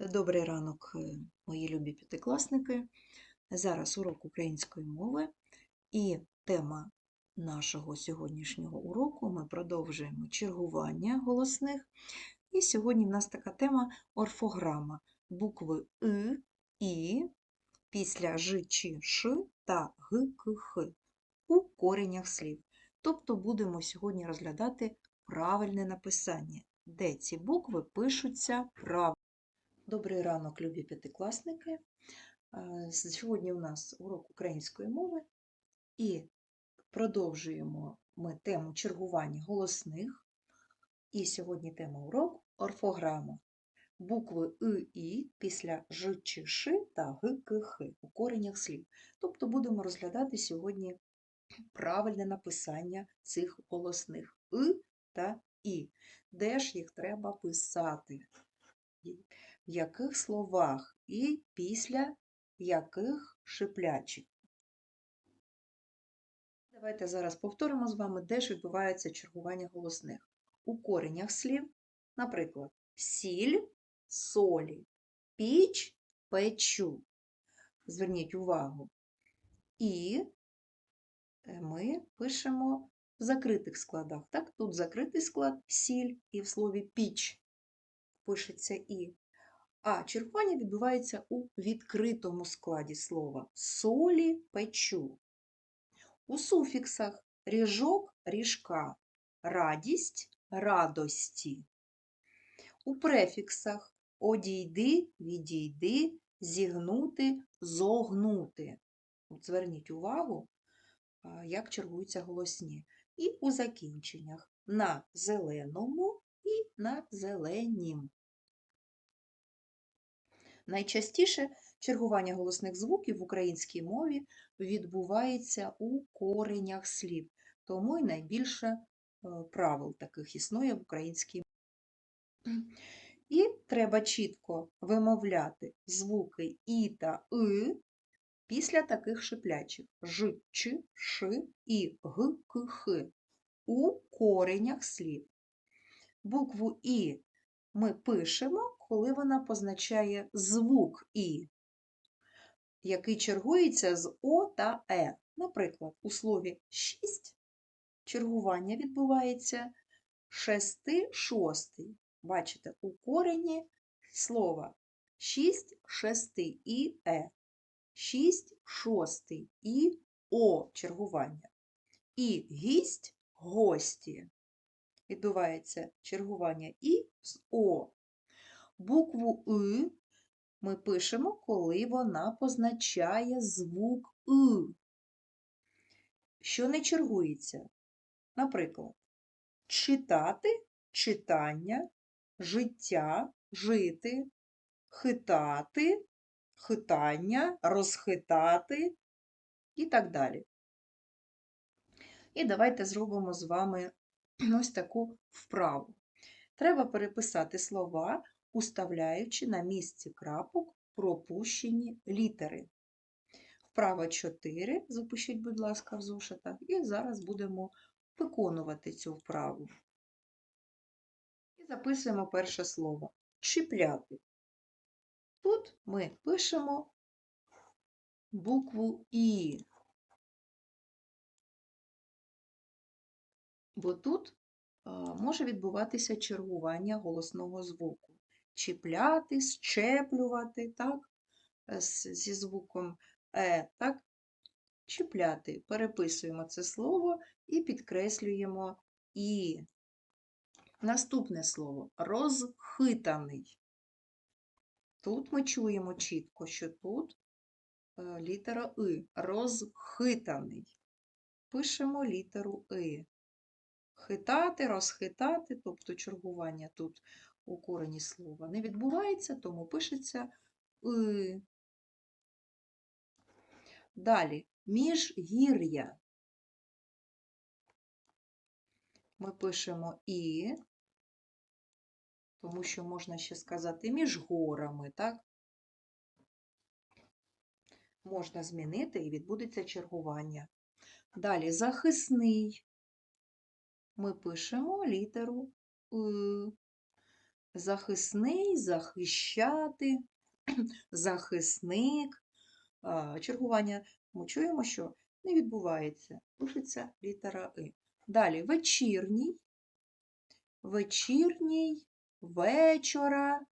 Добрий ранок, е, мої любі п'ятикласники. Зараз урок української мови і тема нашого сьогоднішнього уроку ми продовжуємо чергування голосних. І сьогодні в нас така тема орфограма. Букви И, І після Ж, Ч, Ш та Г, К, Х у коренях слів. Тобто будемо сьогодні розглядати правильне написання, де ці букви пишуться правильно. Добрий ранок, любі п'ятикласники. Е, Сьогодні у нас урок української мови і продовжуємо ми тему чергування голосних. І сьогодні тема уроку орфограма. Букви И, І після Ж, Ч, Ш та Г, К, Х у коренях слів. Тобто будемо розглядати сьогодні правильне написання цих голосних И та І. Де ж їх треба писати? В яких словах і після яких шиплячих. Давайте зараз повторимо з вами, де ж відбувається чергування голосних. У коренях слів, наприклад, сіль, солі, піч, печу. Зверніть увагу. І е, ми пишемо в закритих складах. Так, тут закритий склад сіль, і в слові піч пишеться і. А чергування відбувається у відкритому складі слова солі печу. У суфіксах ріжок ріжка, радість радості. У префіксах одійди, відійди, зігнути, зогнути. От Зверніть увагу, як чергуються голосні. І у закінченнях на зеленому і на зеленім. Найчастіше чергування голосних звуків в українській мові відбувається у коренях слів, тому й найбільше е, правил таких існує в українській мові. І треба чітко вимовляти звуки І та И після таких шиплячих Ж, Ч, Ш і Г, К, Х у коренях слів. Букву І ми пишемо коли вона позначає звук І, який чергується з О та Е. Наприклад, у слові шість чергування відбувається шести шостий. Бачите, у корені слова шість шести і Е. Шість шостий і О чергування. І гість гості. Відбувається чергування І з О. Букву И ми пишемо, коли вона позначає звук И, що не чергується. Наприклад, читати читання, життя жити, хитати, хитання, розхитати і так далі. І давайте зробимо з вами ось таку вправу. Треба переписати слова уставляючи на місці крапок пропущені літери. Вправо 4, запишіть, будь ласка, в зошитах, і зараз будемо виконувати цю вправу. І записуємо перше слово чіпляти. Тут ми пишемо букву І, бо тут може відбуватися чергування голосного звуку чіпляти, щеплювати, так? Е, зі звуком Е, так? Чіпляти. Переписуємо це слово і підкреслюємо І. Наступне слово розхитаний. Тут ми чуємо чітко, що тут е, літера И. Розхитаний. Пишемо літеру И. Хитати, розхитати, тобто чергування тут у корені слова не відбувається, тому пишеться «и». Далі міжгір'я. Ми пишемо І, тому що можна ще сказати між горами, так? Можна змінити і відбудеться чергування. Далі захисний. Ми пишемо літеру И. захисний, захищати, захисник. Чергування ми чуємо, що не відбувається. Пишеться літера И. Далі вечірній, вечірній, вечора,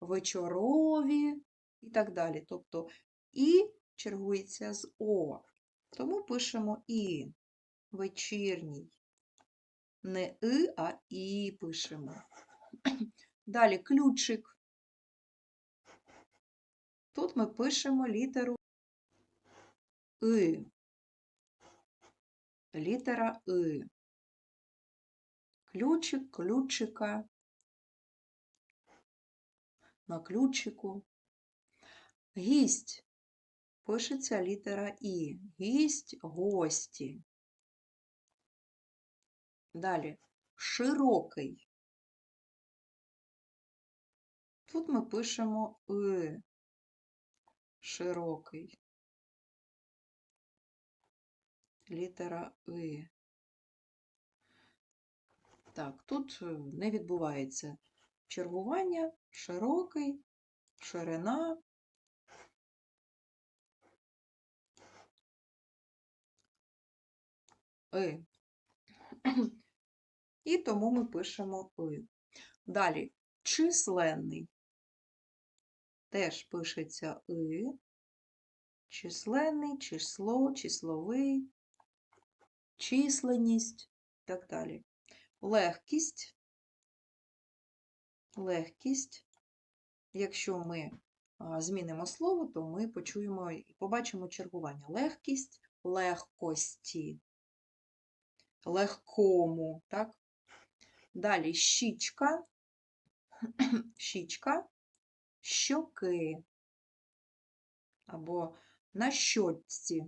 вечорові і так далі. Тобто І чергується з О. Тому пишемо І. Вечірній. Не И, а І пишемо. Далі ключик. Тут ми пишемо літеру И. Літера И. Ключик, ключика. На ключику. Гість. Пишеться літера І. Гість, гості. Далі широкий. Тут ми пишемо И. Широкий. Літера И. Так, тут е, не відбувається чергування, широкий, ширина. И. І тому ми пишемо И. Далі численний. Теж пишеться И. Численний, число, числовий, численність і так далі. Легкість. Легкість. Якщо ми змінимо слово, то ми почуємо і побачимо чергування. Легкість, легкості, легкому, так? Далі щічка, щічка, щоки або на щочці.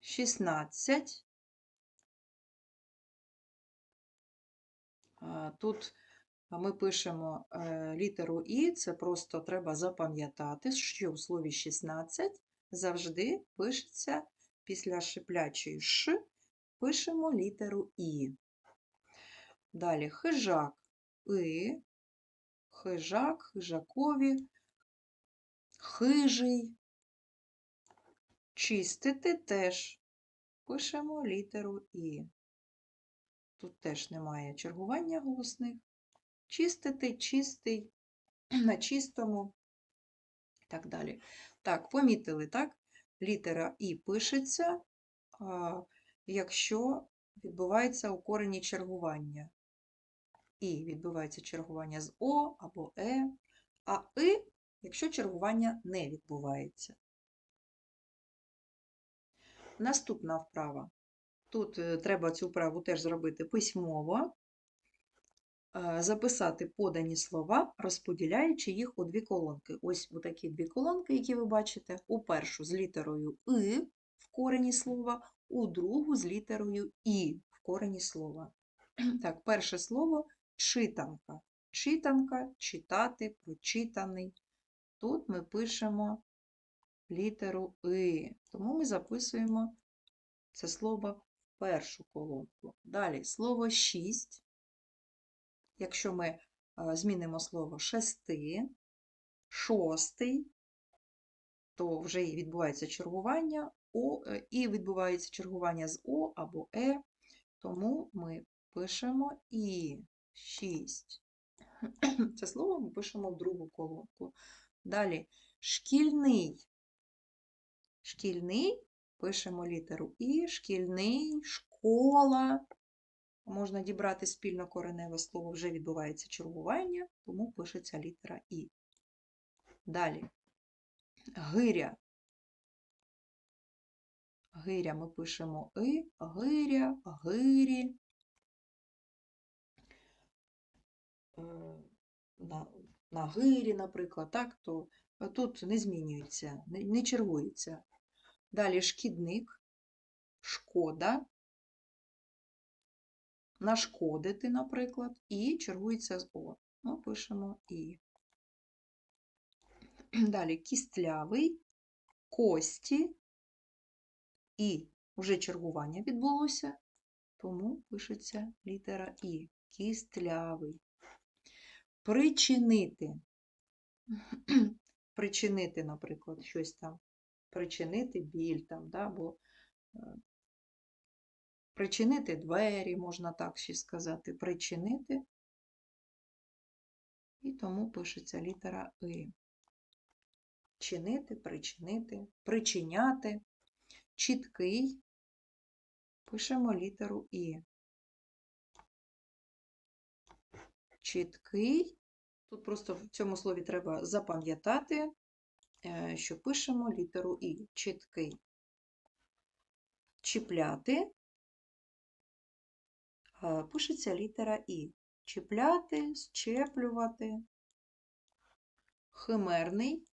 Шістнадцять. Тут ми пишемо е, літеру І, це просто треба запам'ятати, що в слові 16 завжди пишеться після шиплячої Ш, пишемо літеру І. Далі хижак И, хижак, хижакові, хижий. Чистити теж пишемо літеру І. Тут теж немає чергування голосних. Чистити, чистий, на чистому і так далі. Так, помітили, так? Літера І пишеться, якщо відбувається у корені чергування. І відбувається чергування з О або Е, а И, якщо чергування не відбувається. Наступна вправа. Тут е, треба цю вправу теж зробити письмово, записати подані слова, розподіляючи їх у дві колонки. Ось такі дві колонки, які ви бачите, у першу з літерою И в корені слова, у другу з літерою І в корені слова. Так, перше слово читанка. Читанка, читати, прочитаний. Тут ми пишемо літеру И, тому ми записуємо це слово в першу колонку. Далі слово шість. Якщо ми змінимо слово шести, шостий, то вже і відбувається чергування О, е, і відбувається чергування з О або Е, тому ми пишемо І 6. Це слово ми пишемо в другу колонку. Далі шкільний. Шкільний пишемо літеру І, шкільний, школа. Можна дібрати спільно кореневе слово, вже відбувається чергування, тому пишеться літера І. Далі гиря. Гиря ми пишемо И, гиря, гирі. Е, на на гирі, наприклад, так, то тут не змінюється, не, не чергується. Далі шкідник, шкода, нашкодити, наприклад, і чергується з О. Ми пишемо І. Далі кістлявий, кості, і вже чергування відбулося. тому пишеться літера І. Кістлявий. Причинити. Причинити, наприклад, щось там. Причинити біль там, да, бо е, причинити двері, можна так ще сказати. Причинити. І тому пишеться літера И. Чинити, причинити, причиняти. Чіткий. Пишемо літеру І. Чіткий. Тут просто в цьому слові треба запам'ятати, е, що пишемо літеру І. Чіткий. Чіпляти. Е, Пишеться літера І. Чіпляти, щеплювати. Химерний.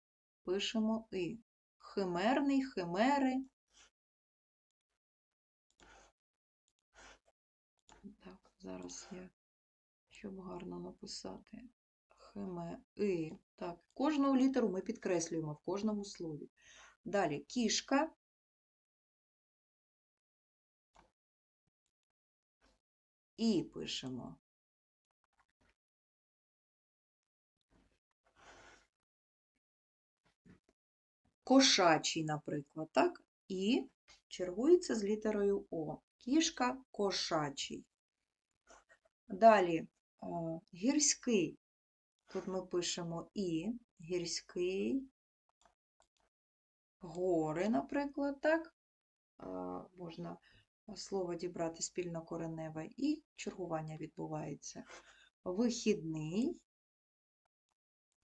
Пишемо І. Химерний, химери. Так, зараз я, щоб гарно написати. Химе, І. Так, кожну літеру ми підкреслюємо в кожному слові. Далі кішка. І пишемо. Кошачий, наприклад, так? І чергується з літерою О. Кішка кошачий. Далі е, гірський. Тут ми пишемо І, гірський, гори, наприклад, так? Е, Можна слово дібрати спільнокореневе і чергування відбувається. Вихідний,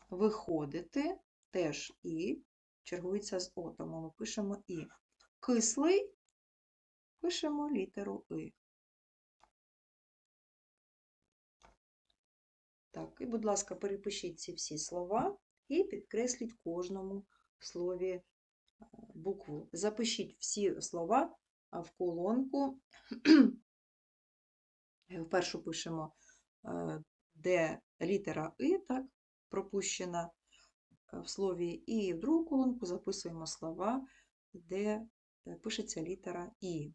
виходити, теж І, чергується з О, тому ми пишемо І. Кислий, пишемо літеру И. Так, і, будь ласка, перепишіть ці всі слова і підкресліть кожному слові е, букву. Запишіть всі слова в колонку. Е, Впершу пишемо, е, де літера И, так, пропущена е, в слові, і в другу колонку записуємо слова, де е, пишеться літера І.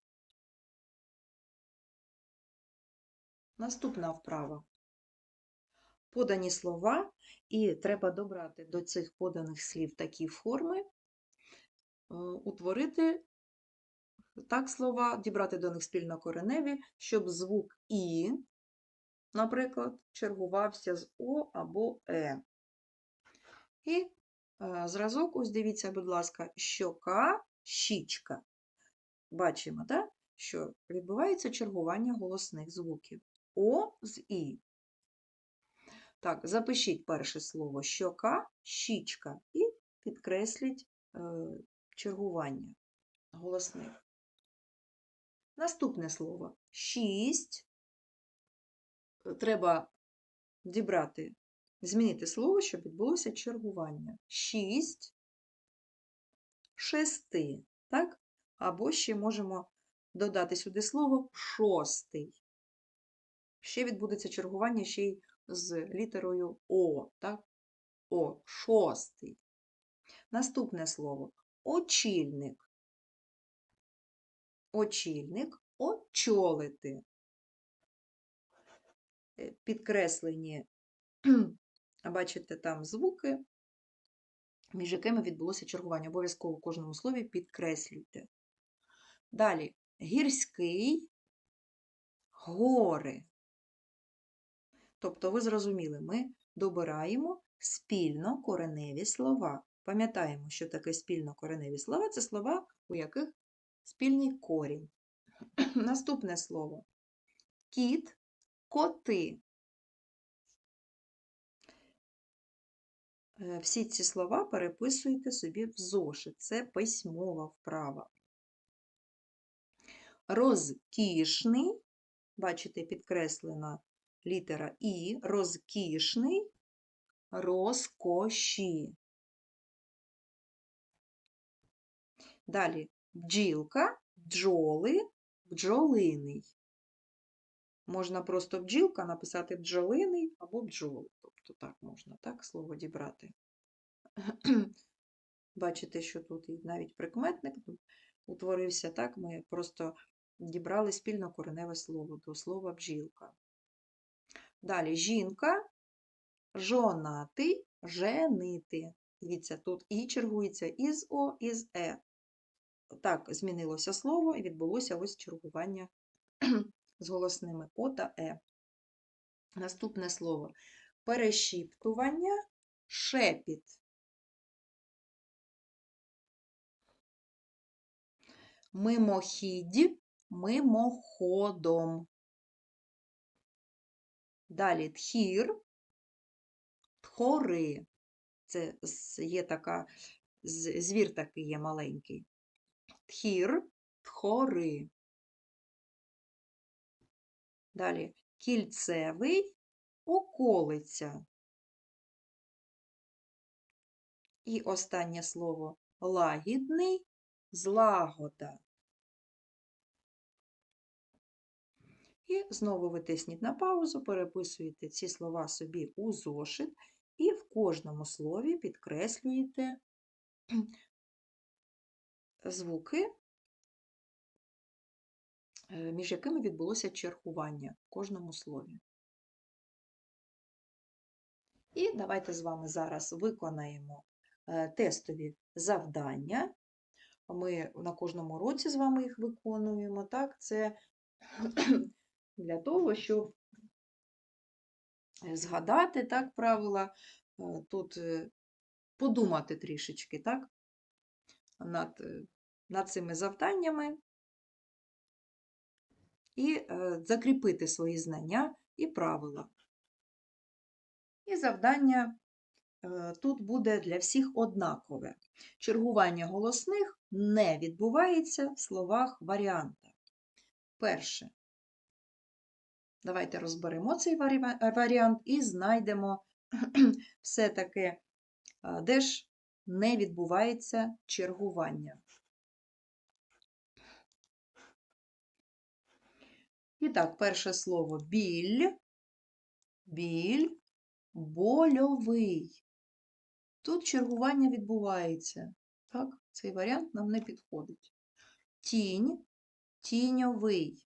Наступна вправа. Подані слова, і треба добрати до цих поданих слів такі форми, утворити так слова, дібрати до них спільнокореневі, щоб звук І, наприклад, чергувався з О або Е. І е, зразок, ось дивіться, будь ласка, щока, щічка. Бачимо, так? що відбувається чергування голосних звуків О з І. Так, запишіть перше слово щока, щічка і підкресліть е, чергування голосних. Наступне слово шість. Треба дібрати, змінити слово, щоб відбулося чергування. Шість, шести, так? Або ще можемо додати сюди слово шостий. Ще відбудеться чергування ще й з літерою О, так? О, шостий. Наступне слово очільник. Очільник очолити. Е, Підкреслені, бачите, там звуки, між якими відбулося чергування. Обов'язково в кожному слові підкреслюйте. Далі гірський, гори. Тобто, ви зрозуміли, ми добираємо спільно кореневі слова. Пам'ятаємо, що таке спільно кореневі слова це слова, у яких спільний корінь. Наступне слово кіт, коти. Е, Всі ці слова переписуйте собі в зошит. Це письмова вправа. Розкішний, бачите, підкреслена літера І, розкішний, розкоші. Далі бджілка, бджоли, бджолиний. Можна просто бджілка написати бджолиний або бджоли. Тобто так можна так слово дібрати. Бачите, що тут і навіть прикметник утворився так. Ми просто дібрали спільно кореневе слово до слова бджілка. Далі жінка, жонатий, женити. Дивіться, тут і чергується із О, із Е. Так, змінилося слово і відбулося ось чергування з голосними О та Е. Наступне слово перешіптування, шепіт. Мимохідь, мимоходом. Далі тхір, тхори. Це є така, звір такий є маленький. Тхір, тхори. Далі кільцевий, околиця. І останнє слово лагідний, злагода. І знову ви тисніть на паузу, переписуєте ці слова собі у зошит і в кожному слові підкреслюєте звуки, е, між якими відбулося чергування в кожному слові. І давайте з вами зараз виконаємо е, тестові завдання. Ми на кожному році з вами їх виконуємо. Так? Це для того, щоб е, згадати так, правила, тут подумати трішечки так, над, над цими завданнями і е, закріпити свої знання і правила. І завдання е, тут буде для всіх однакове. Чергування голосних не відбувається в словах варіанта. Перше. Давайте розберемо цей варіант і знайдемо все-таки, е, де ж не відбувається чергування. І так, перше слово біль, біль, больовий. Тут чергування відбувається. Так, цей варіант нам не підходить. Тінь, тіньовий.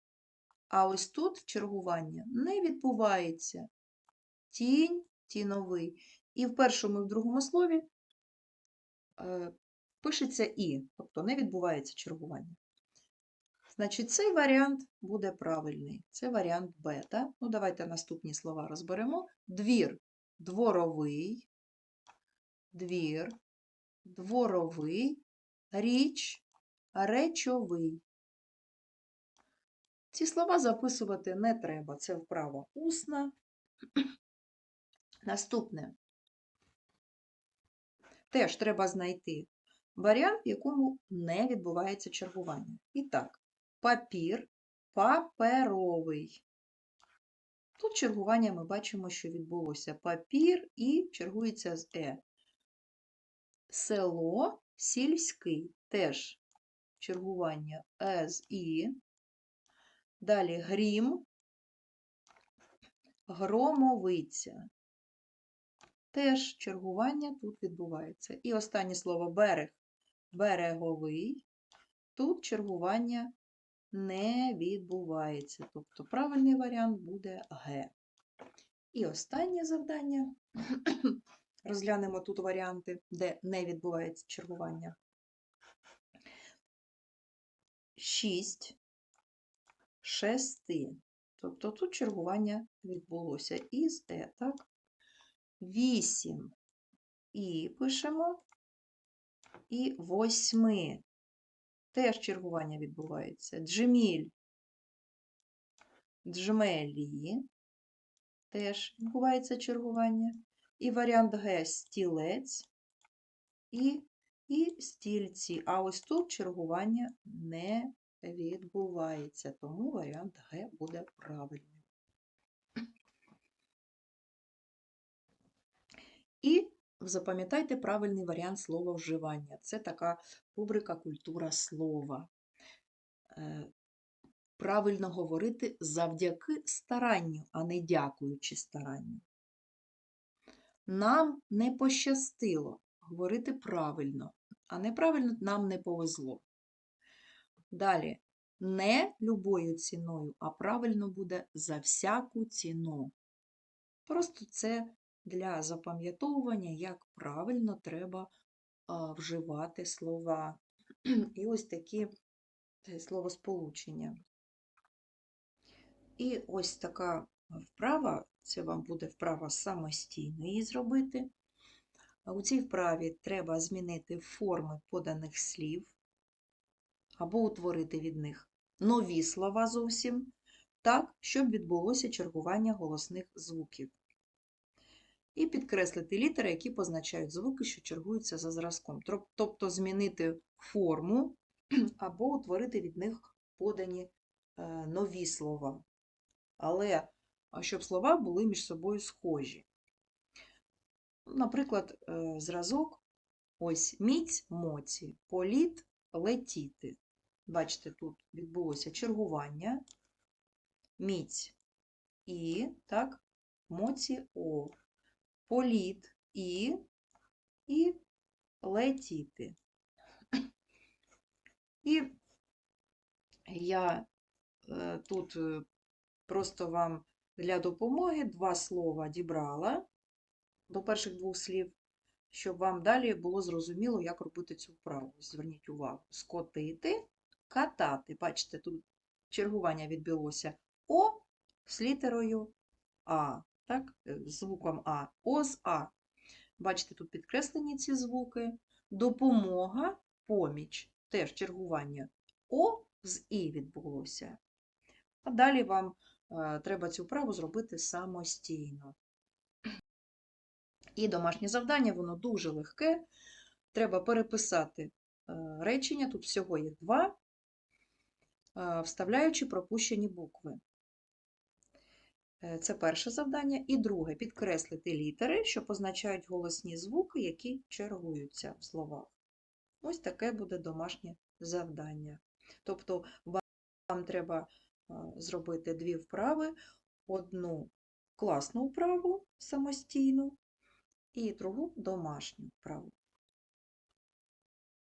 А ось тут чергування не відбувається. Тінь, тіновий. І в першому і в другому слові е, пишеться і, тобто не відбувається чергування. Значить, цей варіант буде правильний. Це варіант бета. Ну, давайте наступні слова розберемо. Двір дворовий, двір, дворовий, річ, речовий. Ці слова записувати не треба. Це вправа усна. Наступне. Теж треба знайти варіант, в якому не відбувається чергування. І так, папір, паперовий. Тут чергування ми бачимо, що відбулося папір і чергується з Е. Село сільський теж чергування Е з І. Далі грім, громовиця. Теж чергування тут відбувається. І останнє слово берег, береговий. Тут чергування не відбувається. Тобто правильний варіант буде Г. І останнє завдання. Розглянемо тут варіанти, де не відбувається чергування. 6 шести. Тобто тут чергування відбулося із Е, так? 8 і пишемо, і восьми. Теж чергування відбувається. Джеміль, джмелі, теж відбувається чергування. І варіант Г стілець і, і стільці. А ось тут чергування не відбувається, тому варіант Г буде правильним. І запам'ятайте правильний варіант слова вживання. Це така рубрика культура слова. Е, Правильно говорити завдяки старанню, а не дякуючи старанню. Нам не пощастило говорити правильно, а неправильно нам не повезло. Далі, не любою ціною, а правильно буде за всяку ціну. Просто це для запам'ятовування, як правильно треба вживати слова. І ось такі е, словосполучення. І ось така вправа, це вам буде вправа самостійно її зробити. У цій вправі треба змінити форми поданих слів або утворити від них нові слова зовсім, так, щоб відбулося чергування голосних звуків. І підкреслити літери, які позначають звуки, що чергуються за зразком. Тобто змінити форму або утворити від них подані е, нові слова. Але щоб слова були між собою схожі. Наприклад, е, зразок ось міць моці, політ летіти. Бачите, тут відбулося чергування, міць і, так, моці о, політ і, і летіти. І я е, тут е, просто вам для допомоги два слова дібрала до перших двох слів, щоб вам далі було зрозуміло, як робити цю вправу. Зверніть увагу. Скотити, катати. Бачите, тут чергування відбулося О з літерою А, так? е, звуком А, О з А. Бачите, тут підкреслені ці звуки. Допомога, поміч, теж чергування О з І відбулося. А далі вам е, треба цю вправу зробити самостійно. І домашнє завдання, воно дуже легке. Треба переписати е, речення, тут всього їх два, вставляючи пропущені букви. Е, Це перше завдання. І друге підкреслити літери, що позначають голосні звуки, які чергуються в словах. Ось таке буде домашнє завдання. Тобто вам треба е, зробити дві вправи: одну класну вправу самостійну і другу домашню вправу.